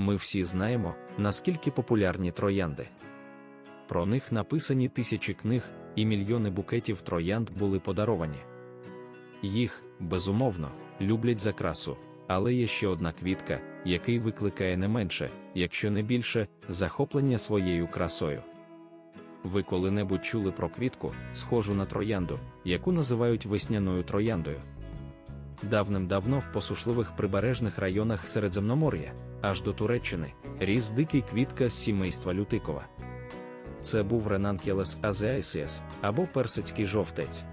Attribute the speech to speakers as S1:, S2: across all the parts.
S1: Ми всі знаємо, наскільки популярні троянди. Про них написані тисячі книг, і мільйони букетів троянд були подаровані. Їх, безумовно, люблять за красу, але є ще одна квітка, який викликає не менше, якщо не більше, захоплення своєю красою. Ви коли-небудь чули про квітку, схожу на троянду, яку називають весняною трояндою. Давним-давно в посушливих прибережних районах Середземномор'я, аж до Туреччини, ріс дикий квітка з сімейства Лютикова. Це був Ренанкілес азеайсіас або персидський жовтець.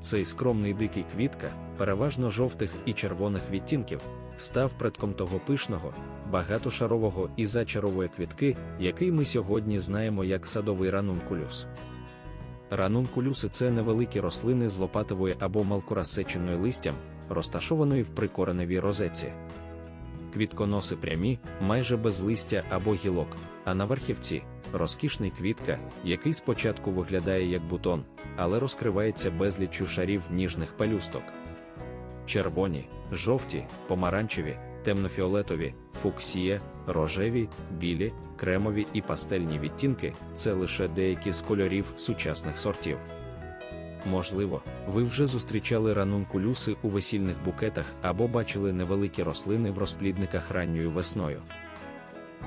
S1: Цей скромний дикий квітка, переважно жовтих і червоних відтінків, став предком того пишного, багатошарового і зачарової квітки, який ми сьогодні знаємо як садовий ранункулюс. Ранункулюси це невеликі рослини з лопатовою або малкорасеченою листям, розташованої в прикореневій розетці. Квітконоси прямі, майже без листя або гілок, а на верхівці розкішний квітка, який спочатку виглядає як бутон, але розкривається безліччю шарів ніжних пелюсток. Червоні, жовті, помаранчеві, темнофіолетові, фуксія, рожеві, білі, кремові і пастельні відтінки це лише деякі з кольорів сучасних сортів. Можливо, ви вже зустрічали ранункулюси у весільних букетах або бачили невеликі рослини в розплідниках ранньою весною.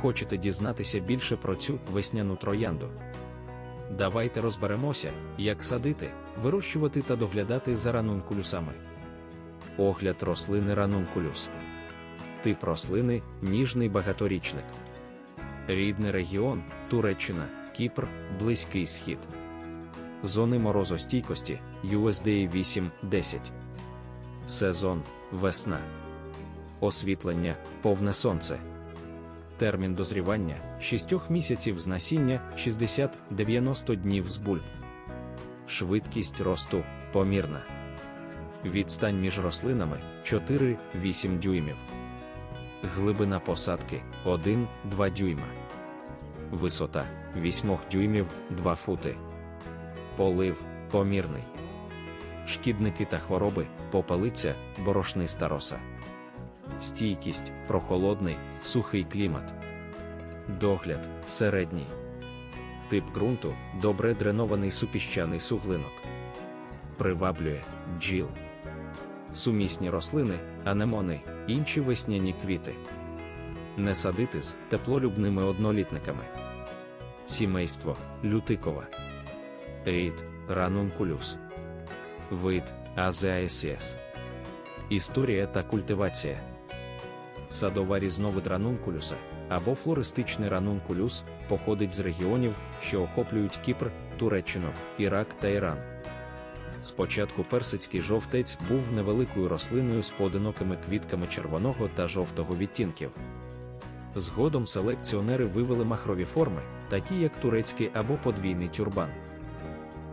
S1: Хочете дізнатися більше про цю весняну троянду? Давайте розберемося, як садити, вирощувати та доглядати за ранункулюсами. Огляд рослини ранункулюс. Тип рослини ніжний багаторічник. Рідний регіон Туреччина, Кіпр, Близький Схід. Зони морозостійкості USDA 8-10. Сезон весна. Освітлення повне сонце. Термін дозрівання 6 місяців з насіння 60-90 днів з бульб. Швидкість росту помірна. Відстань між рослинами 4-8 дюймів. Глибина посадки 1-2 дюйма. Висота 8 дюймів 2 фути. Полив помірний. Шкідники та хвороби попелиця, борошниста роса. Стійкість прохолодний, сухий клімат. Догляд середній. Тип ґрунту добре дренований супіщаний суглинок. Приваблює бджіл. Сумісні рослини, анемони, інші весняні квіти. Не садити з теплолюбними однолітниками. Сімейство лютикова. Рід ранункулюс. Вид Азеаесіас. Історія та культивація. Садова різновид ранункулюса або флористичний ранункулюс походить з регіонів, що охоплюють Кіпр, Туреччину, Ірак та Іран. Спочатку персидський жовтець був невеликою рослиною з поодинокими квітками червоного та жовтого відтінків. Згодом селекціонери вивели махрові форми, такі як турецький або подвійний тюрбан.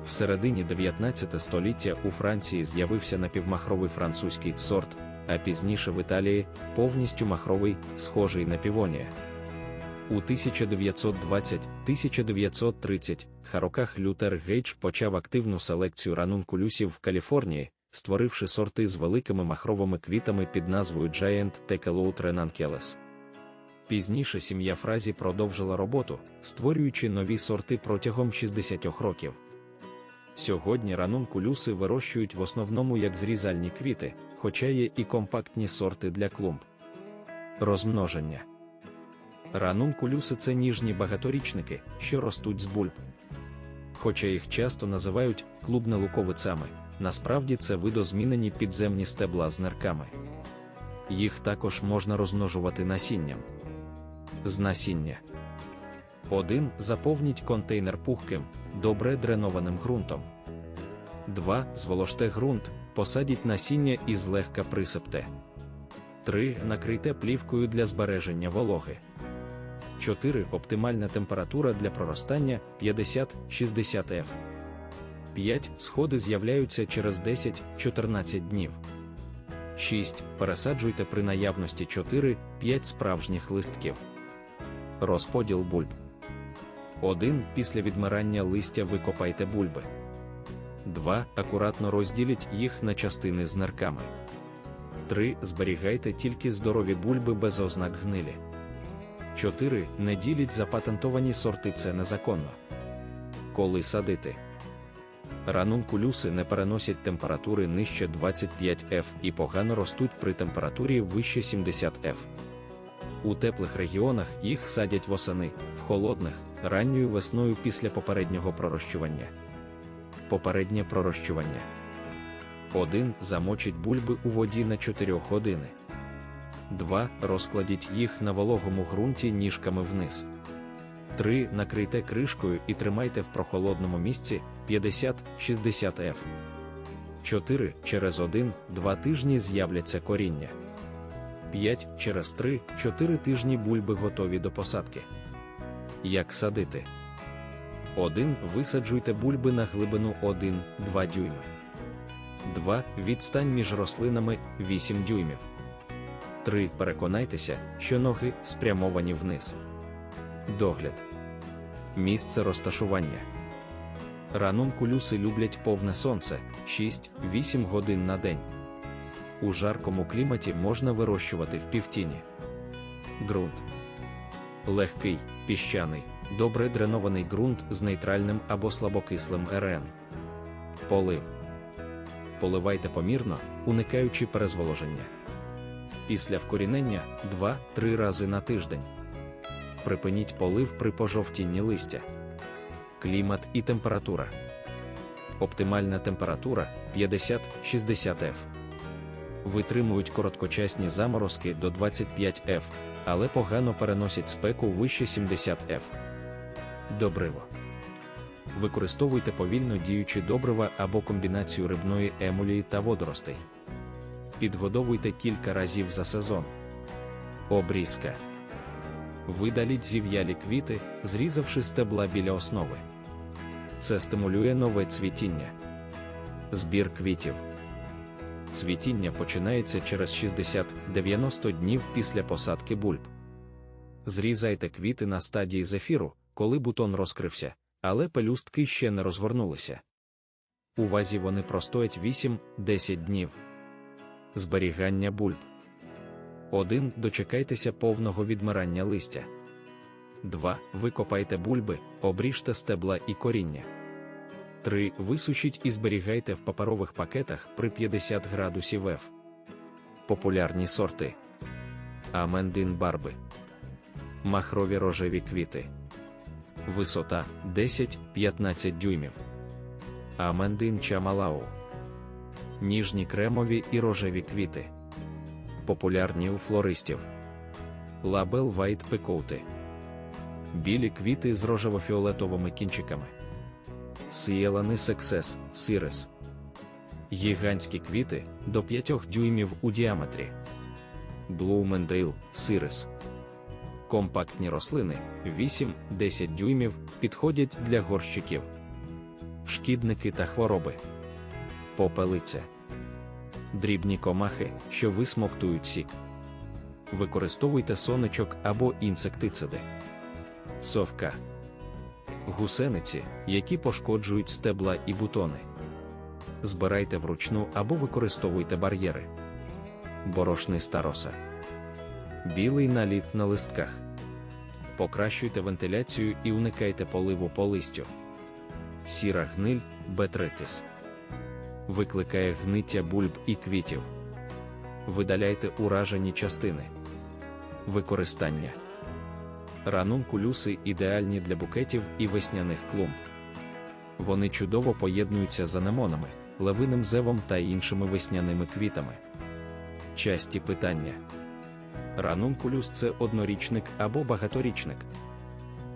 S1: В середині 19 століття у Франції з'явився напівмахровий французький сорт, а пізніше в Італії повністю махровий, схожий на півонія. У 1920-1930 роках Лютер Гейдж почав активну селекцію ранункулюсів в Каліфорнії, створивши сорти з великими махровими квітами під назвою Giant Tekelout Ranunculus. Пізніше сім'я Фразі продовжила роботу, створюючи нові сорти протягом 60 років. Сьогодні ранункулюси вирощують в основному як зрізальні квіти, хоча є і компактні сорти для клумб. Розмноження ранункулюси це ніжні багаторічники, що ростуть з бульб. Хоча їх часто називають клубнелуковицями, насправді це видозмінені підземні стебла з нирками. Їх також можна розмножувати насінням. З насіння 1. Заповніть контейнер пухким, добре дренованим ґрунтом. 2. Зволожте ґрунт, посадіть насіння і злегка присипте. 3. Накрийте плівкою для збереження вологи. 4. Оптимальна температура для проростання 50-60 F. 5. Сходи з'являються через 10-14 днів. 6. Пересаджуйте при наявності 4-5 справжніх листків. Розподіл бульб. 1. Після відмирання листя викопайте бульби. 2. Акуратно розділіть їх на частини з нирками. 3. Зберігайте тільки здорові бульби без ознак гнилі. 4. Не діліть запатентовані сорти це незаконно. Коли садити. Ранункулюси не переносять температури нижче 25 F і погано ростуть при температурі вище 70 F. У теплих регіонах їх садять восени, в холодних, ранньою весною після попереднього пророщування. Попереднє пророщування. 1. Замочіть бульби у воді на 4 години. 2. Розкладіть їх на вологому ґрунті ніжками вниз. 3. Накрийте кришкою і тримайте в прохолодному місці 50-60 F. 4. Через 1-2 тижні з'являться коріння. 5. Через 3-4 тижні бульби готові до посадки. Як садити? 1. Висаджуйте бульби на глибину 1-2 дюйми. 2. Відстань між рослинами 8 дюймів. 3. Переконайтеся, що ноги спрямовані вниз. Догляд. Місце розташування. Ранункулюси люблять повне сонце 6-8 годин на день. У жаркому кліматі можна вирощувати в півтіні. Ґрунт. Легкий, піщаний, добре дренований ґрунт з нейтральним або слабокислим РН. Полив. Поливайте помірно, уникаючи перезволоження. Після вкорінення 2-3 рази на тиждень. Припиніть полив при пожовтінні листя. Клімат і температура. Оптимальна температура 50-60 F. Витримують короткочасні заморозки до 25 F, але погано переносять спеку вище 70 F. Добриво. Використовуйте повільно діючі добрива або комбінацію рибної емулії та водоростей. Підгодовуйте кілька разів за сезон. Обрізка. Видаліть зів'ялі квіти, зрізавши стебла біля основи. Це стимулює нове цвітіння. Збір квітів. Цвітіння починається через 60-90 днів після посадки бульб. Зрізайте квіти на стадії зефіру, коли бутон розкрився, але пелюстки ще не розгорнулися. У вазі вони простоять 8-10 днів. Зберігання бульб. 1. Дочекайтеся повного відмирання листя. 2. Викопайте бульби, обріжте стебла і коріння. 3. Висушіть і зберігайте в паперових пакетах при 50 градусів F. Популярні сорти. Амендин барби. Махрові рожеві квіти. Висота 10-15 дюймів. Амендин чамалау. Ніжні кремові і рожеві квіти. Популярні у флористів. Лабел Вайт пекоути. Білі квіти з рожево-фіолетовими кінчиками. Сієлани Сексес, Сирес. Гігантські квіти до 5 дюймів у діаметрі. Блумендейл, Сирес. Компактні рослини 8-10 дюймів підходять для горщиків. Шкідники та хвороби. Попелиця. Дрібні комахи, що висмоктують сік. Використовуйте сонечок або інсектициди. Совка. Гусениці, які пошкоджують стебла і бутони. Збирайте вручну або використовуйте бар'єри. Борошни староса. Білий наліт на листках. Покращуйте вентиляцію і уникайте поливу по листю. Сіра гниль, бетритис. Викликає гниття бульб і квітів. Видаляйте уражені частини. Використання. Ранункулюси ідеальні для букетів і весняних клумб. Вони чудово поєднуються з анемонами, левиним зевом та іншими весняними квітами. Часті питання. Ранункулюс це однорічник або багаторічник.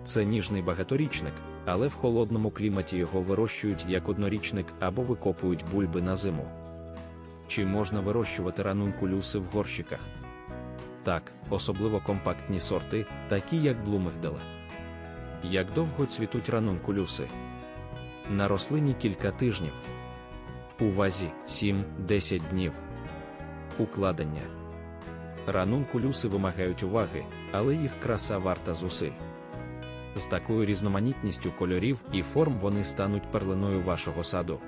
S1: Це ніжний багаторічник, але в холодному кліматі його вирощують як однорічник або викопують бульби на зиму. Чи можна вирощувати ранункулюси в горщиках? Так, особливо компактні сорти, такі як блумигдала. Як довго цвітуть ранункулюси? На рослині кілька тижнів. У вазі 7-10 днів. Укладення. Ранункулюси вимагають уваги, але їх краса варта зусиль. З такою різноманітністю кольорів і форм вони стануть перлиною вашого саду.